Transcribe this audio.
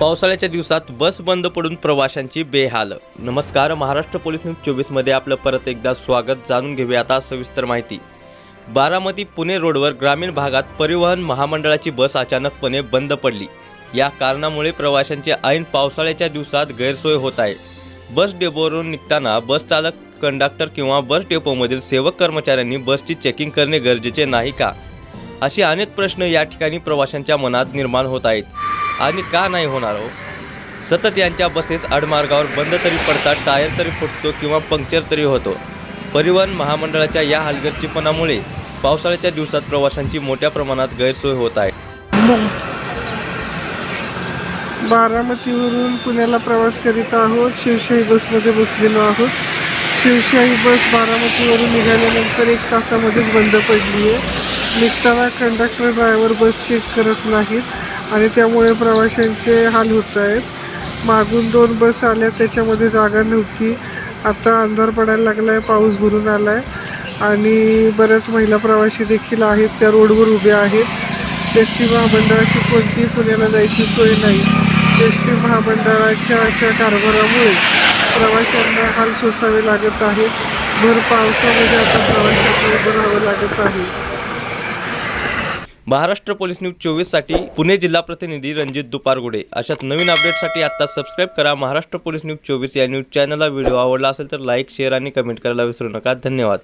पावसाळ्याच्या दिवसात बस बंद पडून प्रवाशांची बेहाल. नमस्कार महाराष्ट्र पोलीस न्यूज चोवीसमध्ये आपलं परत एकदा स्वागत. जाणून घेऊया आता सविस्तर माहिती. बारामती पुणे रोडवर ग्रामीण भागात परिवहन महामंडळाची बस अचानकपणे बंद पडली. या कारणामुळे प्रवाशांची ऐन पावसाळ्याच्या दिवसात गैरसोय होत आहे. बस डेपोवरून निघताना बस चालक कंडक्टर किंवा बस डेपोमधील सेवक कर्मचाऱ्यांनी बसची चेकिंग करणे गरजेचे नाही का? असे अनेक प्रश्न या ठिकाणी प्रवाशांच्या मनात निर्माण होत आहेत. आणि का नाही होणार हो? सतत यांच्या बसेस आडमार्गावर बंद तरी पडतात टायर तरी फुटतो किंवा पंक्चर तरी होतो. परिवहन महामंडळाच्या या हलगर्जीपणामुळे पावसाळ्याच्या दिवसात प्रवाशांची मोठ्या प्रमाणात गैरसोय होत आहे. बारामतीवरून पुण्याला प्रवास करीत आहोत. शिवशाही बसमध्ये बसलेलो आहोत. शिवशाही बस बारामतीवरून निघाल्यानंतर एक तासामध्येच बंद पडली आहे निघताना कंडक्टर ड्रायव्हर बस चेक करत नाहीत. आणि त्यामुळे प्रवाशांचे हाल होत आहेत. मागून दोन बस आल्या त्याच्यामध्ये जागा नव्हती. आता अंधार पडायला लागला आहे पाऊस भरून आला आहे आणि बऱ्याच महिला प्रवासी देखील आहेत त्या रोडवर उभ्या आहेत. एस टी महामंडळाची कोणतीही पुण्याला जायची सोय नाही. एस टी महामंडळाच्या अशा कारभारामुळे प्रवाशांना हाल सोसावे लागत आहेत. भर पावसामध्ये आता प्रवाशांना उभं राहावं लागत आहे. महाराष्ट्र पोलीस न्यूज चोवीससाठी पुणे जिल्हा प्रतिनिधी रणजित दुपारगुडे. अशाच नवीन अपडेटसाठी आता सबस्क्राईब करा. महाराष्ट्र पोलीस न्यूज चोवीस या न्यूज चॅनलला व्हिडिओ आवडला असेल तर लाईक शेअर आणि कमेंट करायला विसरू नका. धन्यवाद.